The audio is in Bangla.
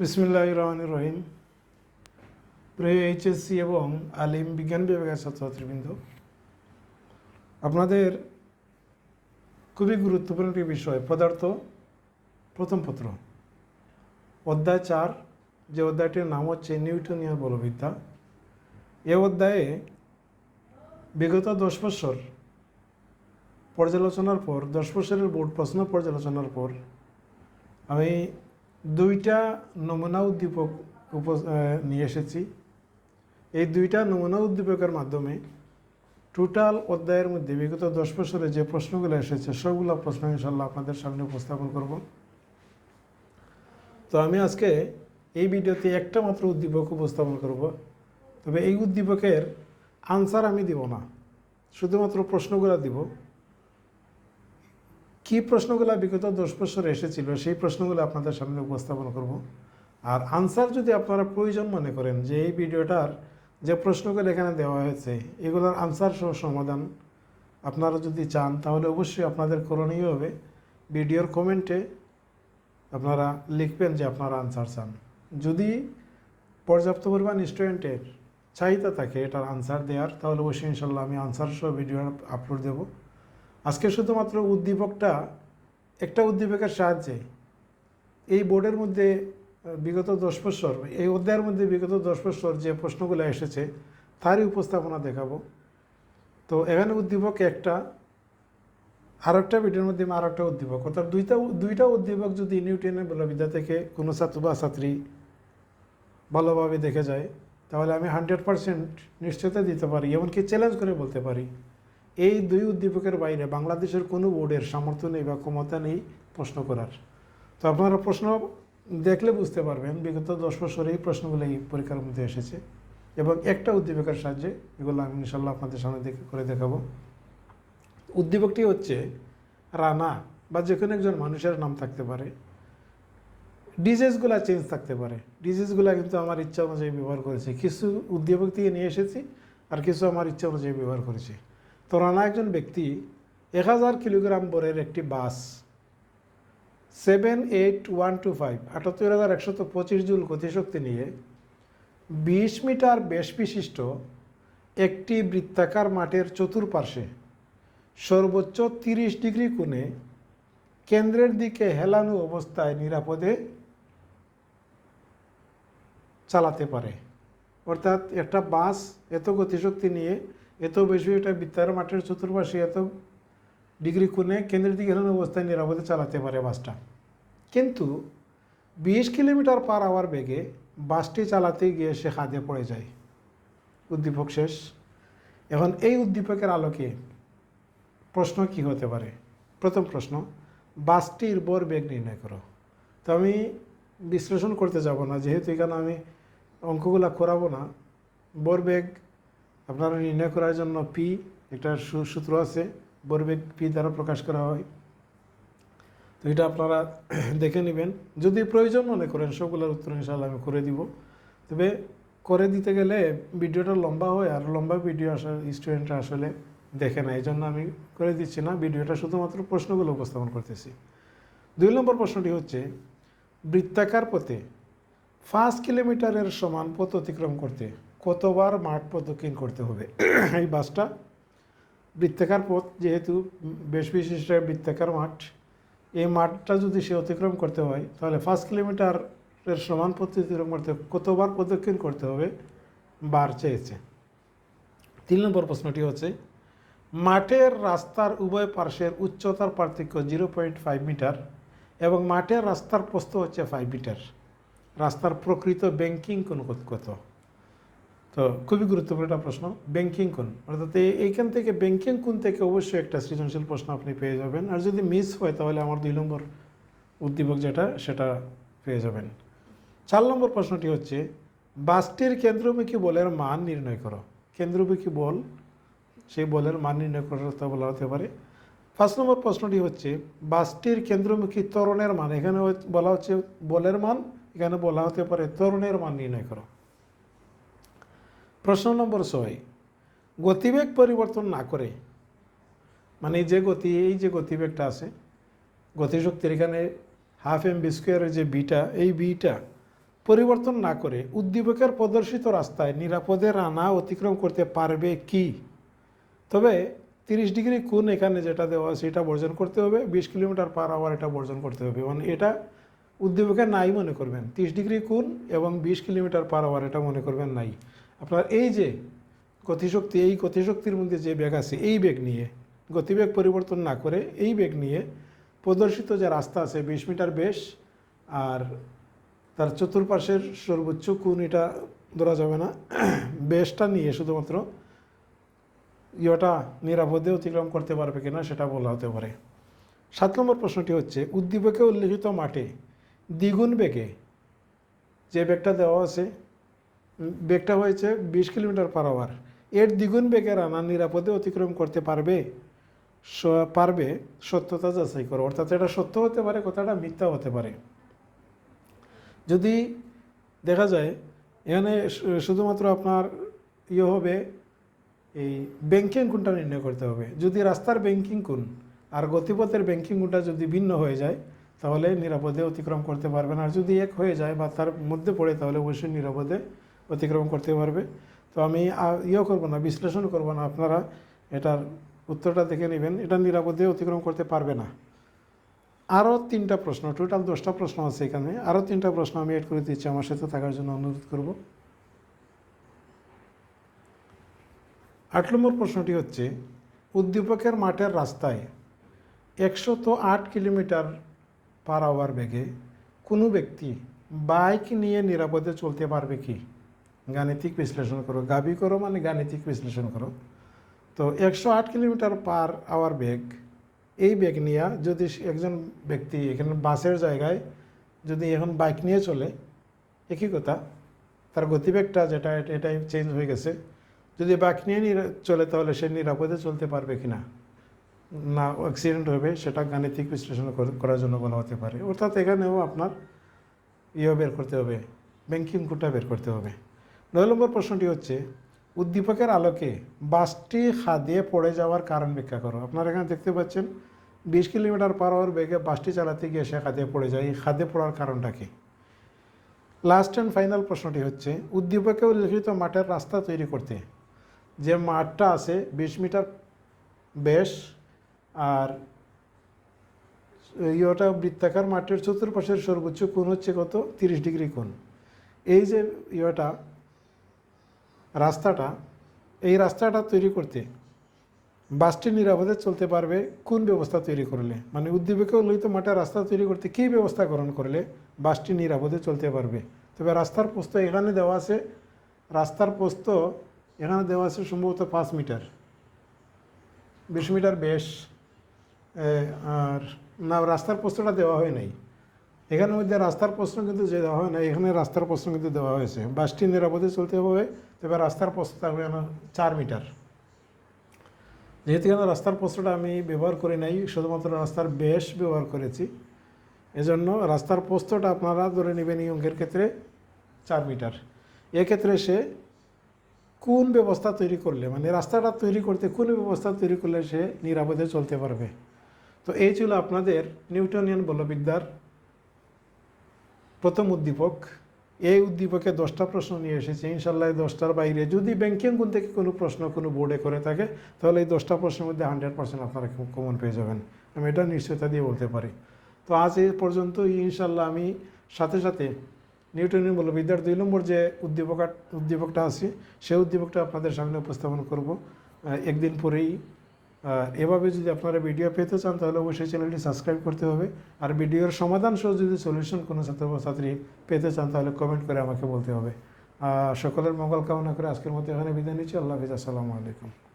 বিসমুল্লাহ রহমান রহিম প্রিয় এইচএসসি এবং আলিম বিজ্ঞান বিভাগের ছাত্রছাত্রীবৃন্দ, আপনাদের খুবই গুরুত্বপূর্ণ একটি বিষয়, পদার্থ প্রথম পত্র। অধ্যায় চার, যে অধ্যায়টির নাম হচ্ছে নিউটনীয় বলবিদ্যা। এ অধ্যায়ে বিগত দশ বছর পর্যালোচনার পর, দশ বছরের বোর্ড প্রশ্ন পর্যালোচনার পর, আমি দুইটা নমুনা উদ্দীপক উপ নিয়ে এসেছি। এই দুইটা নমুনা উদ্দীপকের মাধ্যমে টোটাল অধ্যায়ের মধ্যে বিগত দশ বছরে যে প্রশ্নগুলো এসেছে, সবগুলো প্রশ্ন ইনশাল্লাহ আপনাদের সামনে উপস্থাপন করব। তো আমি আজকে এই ভিডিওতে একটা মাত্র উদ্দীপক উপস্থাপন করব। তবে এই উদ্দীপকের আনসার আমি দিব না, শুধুমাত্র প্রশ্নগুলো দিব। কি প্রশ্নগুলো বিগত দশ বছর এসেছিল, সেই প্রশ্নগুলো আপনাদের সামনে উপস্থাপন করব। আর আনসার যদি আপনারা প্রয়োজন মনে করেন, যে এই ভিডিওটার যে প্রশ্নগুলো এখানে দেওয়া হয়েছে, এগুলোর আনসার সহ সমাধান আপনারা যদি চান, তাহলে অবশ্যই আপনাদের করণীয় হবে। ভিডিওর কমেন্টে আপনারা লিখবেন যে আপনারা আনসার চান। যদি পর্যাপ্ত পরিমাণ স্টুডেন্টের চাহিদা থাকে এটার আনসার দেওয়ার, তাহলে অবশ্যই ইনশাল্লাহ আমি আনসার সহ ভিডিও আপলোড দেবো। আজকে শুধুমাত্র উদ্দীপকটা একটা উদ্দীপকের সাহায্যে এই বোর্ডের মধ্যে বিগত দশ বছর, এই অধ্যায়ের মধ্যে বিগত দশ বছর যে প্রশ্নগুলো এসেছে, তারই উপস্থাপনা দেখাবো। তো এখানে উদ্দীপক একটা আর একটা ভিডিওর মধ্যে আর একটা উদ্দীপক। অর্থাৎ দুইটা দুইটা উদ্দীপক যদি নিউটনের বলবিদ্যা থেকে কোনো ছাত্র বা ছাত্রী ভালোভাবে দেখে যায়, তাহলে আমি হান্ড্রেড পারসেন্ট নিশ্চয়তা দিতে পারি, এমনকি চ্যালেঞ্জ করে বলতে পারি। এই দুই উদ্দীপকের বাইরে বাংলাদেশের কোনো বোর্ডের সামর্থ্য নেই বা ক্ষমতা নেই প্রশ্ন করার। তো আপনারা প্রশ্ন দেখলে বুঝতে পারবেন, বিগত দশ বছর এই প্রশ্নগুলো এই পরীক্ষার মধ্যে এসেছে এবং একটা উদ্দীপকের সাহায্যে এগুলো আমি ইনশাল্লাহ আপনাদের সামনে দেখে করে দেখাবো। উদ্দীপকটি হচ্ছে রানা বা যে কোনো একজন মানুষের নাম থাকতে পারে। ডিজিজগুলো চেঞ্জ থাকতে পারে। ডিজিজগুলো কিন্তু আমার ইচ্ছা অনুযায়ী ব্যবহার করেছি। কিছু উদ্দীপক থেকে নিয়ে এসেছি আর কিছু আমার ইচ্ছা অনুযায়ী ব্যবহার করেছি। তো রানা একজন ব্যক্তি এক হাজার কিলোগ্রাম বরের একটি bus seven eight one two five আটাত্তর হাজার একশত পঁচিশ জুল গতিশক্তি নিয়ে বিশ মিটার বেশ বিশিষ্ট একটি বৃত্তাকার মাঠের চতুর্পার্শ্বে সর্বোচ্চ তিরিশ ডিগ্রি কোণে কেন্দ্রের দিকে হেলানো অবস্থায় নিরাপদে চালাতে পারে। অর্থাৎ একটা বাস এত গতিশক্তি নিয়ে এত বেশি একটা বৃত্তার মাঠের চতুর্পাশে এত ডিগ্রি কোণে কেন্দ্রের দিকে হেলানো অবস্থায় নিরাপদে চালাতে পারে বাসটা। কিন্তু বিশ কিলোমিটার পার আওয়ার বেগে বাসটি চালাতে গিয়ে সে খাদে পড়ে যায়। উদ্দীপক শেষ। এখন এই উদ্দীপকের আলোকে প্রশ্ন কি হতে পারে? প্রথম প্রশ্ন, বাসটির বর বেগ নির্ণয় করো। তো আমি বিশ্লেষণ করতে যাব না, যেহেতু এখানে আমি অঙ্কগুলো করাবো না। বর বেগ আপনারা নির্ণয় করার জন্য পি একটা সূত্র আছে বর বেগ পি দ্বারা প্রকাশ করা হয়। তো এটা আপনারা দেখে নেবেন। যদি প্রয়োজন মনে করেন, সবগুলোর উত্তর ইনশাল্লাহ আমি করে দিব। তবে করে দিতে গেলে ভিডিওটা লম্বা হয় আর লম্বা ভিডিও আসলে স্টুডেন্টরা আসলে দেখে না। এই জন্য আমি করে দিচ্ছি না। ভিডিওটা শুধুমাত্র প্রশ্নগুলো উপস্থাপন করতেছি। দুই নম্বর প্রশ্নটি হচ্ছে, বৃত্তাকার পথে পাঁচ কিলোমিটারের সমান পথ অতিক্রম করতে কতবার মাঠ প্রদক্ষিণ করতে হবে? এই বাসটা বৃত্তাকার পথ, যেহেতু বেশ বিশিষ্ট বৃত্তাকার মাঠ, এই মাঠটা যদি সে অতিক্রম করতে হয়, তাহলে পাঁচ কিলোমিটারের সমান পথ অতিক্রম করতে কতবার প্রদক্ষিণ করতে হবে? বার চেয়েছে। তিন নম্বর প্রশ্নটি হচ্ছে, মাঠের রাস্তার উভয় পার্শ্বের উচ্চতার পার্থক্য জিরো পয়েন্ট ফাইভ মিটার এবং মাঠের রাস্তার প্রস্থ হচ্ছে ফাইভ মিটার রাস্তার প্রকৃত ব্যাংকিং কোন কত? তো খুবই গুরুত্বপূর্ণ একটা প্রশ্ন ব্যাংকিং কোন? অর্থাৎ এইখান থেকে ব্যাংকিং কোন থেকে অবশ্যই একটা সৃজনশীল প্রশ্ন আপনি পেয়ে যাবেন। আর যদি মিস হয় তাহলে আমার দুই নম্বর উদ্দীপক যেটা, সেটা পেয়ে যাবেন। চার নম্বর প্রশ্নটি হচ্ছে, বাসটির কেন্দ্রমুখী বলের মান নির্ণয় করো। কেন্দ্রমুখী বল, সেই বলের মান নির্ণয় করতে বলা হতে পারে। পাঁচ নম্বর প্রশ্নটি হচ্ছে, বাসটির কেন্দ্রমুখী ত্বরণের মান, এখানে বলা হচ্ছে বলের মান, এখানে বলা হতে পারে ত্বরণের মান নির্ণয় করো। প্রশ্ন নম্বর ছয়, গতিবেগ পরিবর্তন না করে মানে যে গতি, এই যে গতিবেগটা আছে, গতিশক্তির এখানে হাফ এম বি স্কোয়ারের যে বিটা, এই বিটা পরিবর্তন না করে উদ্দীপকের প্রদর্শিত রাস্তায় নিরাপদে রানা অতিক্রম করতে পারবে কি? তবে তিরিশ ডিগ্রি কোণ এখানে যেটা দেওয়া আছে, এটা বর্জন করতে হবে, বিশ কিলোমিটার পার আওয়ার এটা বর্জন করতে হবে। মানে এটা উদ্দীপকে নাই মনে করবেন। তিরিশ ডিগ্রি কোণ এবং বিশ কিলোমিটার পার আওয়ার এটা মনে করবেন নাই। আপনার এই যে গতিশক্তি, এই গতিশক্তির মধ্যে যে বেগ আছে, এই বেগ নিয়ে, গতিবেগ পরিবর্তন না করে এই বেগ নিয়ে প্রদর্শিত যে রাস্তা আছে, বিশ মিটার বেশ, আর তার চতুর্পাশের সর্বোচ্চ কোণ এটা ধরা যাবে না। বেশটা নিয়ে শুধুমাত্র ইয়েটা নিরাপদে অতিক্রম করতে পারবে কিনা সেটা বলা হতে পারে। সাত নম্বর প্রশ্নটি হচ্ছে, উদ্দীপকে উল্লিখিত মাঠে দ্বিগুণ বেগে যে বেগটা দেওয়া আছে বেগটা হয়েছে বিশ কিলোমিটার পার আওয়ার এর দ্বিগুণ বেগে রানা নিরাপদে অতিক্রম করতে পারবে পারবে সত্যতা যাচাই করো। অর্থাৎ এটা সত্য হতে পারে, কথাটা মিথ্যা হতে পারে। যদি দেখা যায়, এখানে শুধুমাত্র আপনার ইয়ে হবে, এই ব্যাংকিং কোনটা নির্ণয় করতে হবে? যদি রাস্তার ব্যাংকিং কোন, আর গতিপথের ব্যাংকিং কোনটা যদি ভিন্ন হয়ে যায়, তাহলে নিরাপদে অতিক্রম করতে পারবে না। আর যদি এক হয়ে যায় বা তার মধ্যে পড়ে, তাহলে অবশ্যই নিরাপদে অতিক্রম করতে পারবে। তো আমি, আ- ইয়ে করব না, বিশ্লেষণ করব না, আপনারা এটার উত্তরটা দেখে নেবেন। এটা নিরাপদে অতিক্রম করতে পারবে না। আরও তিনটা প্রশ্ন টোটাল দশটা প্রশ্ন আছে এখানে। আরও তিনটা প্রশ্ন আমি এড করে দিচ্ছি আমার সাথে থাকার জন্য অনুরোধ করব। আট নম্বর প্রশ্নটি হচ্ছে, উদ্দীপকের মাঠের রাস্তায় একশো তো আট কিলোমিটার পার আওয়ার বেগে কোনো ব্যক্তি বাইক নিয়ে নিরাপদে চলতে পারবে কি? গাণিতিক বিশ্লেষণ করো গাবি করো মানে গাণিতিক বিশ্লেষণ করো। তো একশো আট কিলোমিটার পার আওয়ার বেগ, এই বেগ নিয়ে যদি একজন ব্যক্তি এখানে বাসের জায়গায় যদি এখন বাইক নিয়ে চলে, একই কথা, তার গতিবেগটা যেটা এটাই চেঞ্জ হয়ে গেছে। যদি বাইক নিয়ে চলে তাহলে সে নিরাপদে চলতে পারবে কি না না অ্যাক্সিডেন্ট হবে, সেটা গাণিতিক বিশ্লেষণ করার জন্য বলা হতে পারে। অর্থাৎ এখানেও আপনার ইয়ে বের করতে হবে ব্যাংকিং কোটা বের করতে হবে। নয় নম্বর প্রশ্নটি হচ্ছে, উদ্দীপকের আলোকে বাসটি খাদিয়ে পড়ে যাওয়ার কারণ ব্যাখ্যা করো। আপনারা এখানে দেখতে পাচ্ছেন, বিশ কিলোমিটার পার আওয়ার বেগে বাসটি চালাতে গিয়ে সে খাদে পড়ে যায়। এই খাদে পড়ার কারণটা কি? লাস্ট অ্যান্ড ফাইনাল প্রশ্নটি হচ্ছে, উদ্দীপকে উল্লিখিত মাঠের রাস্তা তৈরি করতে, যে মাঠটা আছে বিশ মিটার বেশ আর ইয়েটা বৃত্তাকার মাঠের চতুর্পাশের সর্বোচ্চ কোণ হচ্ছে কত? তিরিশ ডিগ্রি কোণ। এই যে ইয়েটা রাস্তাটা, এই রাস্তাটা তৈরি করতে বাসটি নিরাপদে চলতে পারবে, কোন ব্যবস্থা তৈরি করলে? মানে উদ্দীপকে উল্লিখিত মাঠে রাস্তা তৈরি করতে কী ব্যবস্থা গ্রহণ করলে বাসটি নিরাপদে চলতে পারবে? তবে রাস্তার পোস্ত এখানে দেওয়া আছে, রাস্তার পোস্ত এখানে দেওয়া আছে সম্ভবত পাঁচ মিটার। বিশ মিটার বেশ। আর না, রাস্তার পোস্টটা দেওয়া হয় নাই। এখানের মধ্যে রাস্তার প্রশ্ন কিন্তু যে দেওয়া হয় না এখানে রাস্তার প্রশ্ন কিন্তু দেওয়া হয়েছে। বাসটি নিরাপদে চলতে হবে তবে রাস্তার প্রশ্ন থাকবে না চার মিটার। যেহেতু এখানে রাস্তার প্রশ্নটা আমি ব্যবহার করি নাই, শুধুমাত্র রাস্তার বেশ ব্যবহার করেছি। এজন্য রাস্তার পোস্তটা আপনারা ধরে নেবেন এই অঙ্কের ক্ষেত্রে চার মিটার। এক্ষেত্রে সে কোন ব্যবস্থা তৈরি করলে মানে রাস্তাটা তৈরি করতে কোন ব্যবস্থা তৈরি করলে সে নিরাপদে চলতে পারবে? তো এই ছিল আপনাদের নিউটনিয়ান বলবিদ্যার প্রথম উদ্দীপক। এই উদ্দীপকে দশটা প্রশ্ন নিয়ে এসেছে, ইনশাল্লাহ দশটার বাইরে। যদি ব্যাংকিং কোন থেকে কোনো প্রশ্ন কোনো বোর্ডে করে থাকে, তাহলে এই দশটা প্রশ্নের মধ্যে হান্ড্রেড পার্সেন্ট আপনারা কমন পেয়ে যাবেন। আমি এটা নিশ্চয়তা দিয়ে বলতে পারি। তো আজ এই পর্যন্ত ইনশাল্লাহ আমি সাথে সাথে নিউটনের বলবিদ্যার দুই নম্বর যে উদ্দীপকা উদ্দীপকটা আছে, সেই উদ্দীপকটা আপনাদের সামনে উপস্থাপন করব। একদিন পরেই এভাবে যদি আপনারা ভিডিও পেতে চান, তাহলে অবশ্যই চ্যানেলটি সাবস্ক্রাইব করতে হবে। আর ভিডিওর সমাধান সহ যদি সলিউশন কোনো ছাত্র বা ছাত্রী পেতে চান, তাহলে কমেন্ট করে আমাকে বলতে হবে। সকলের মঙ্গল কামনা করে আজকের মতো এখানে বিদায় নিচ্ছি। আল্লাহ হাফিজ। আসসালামু আলাইকুম।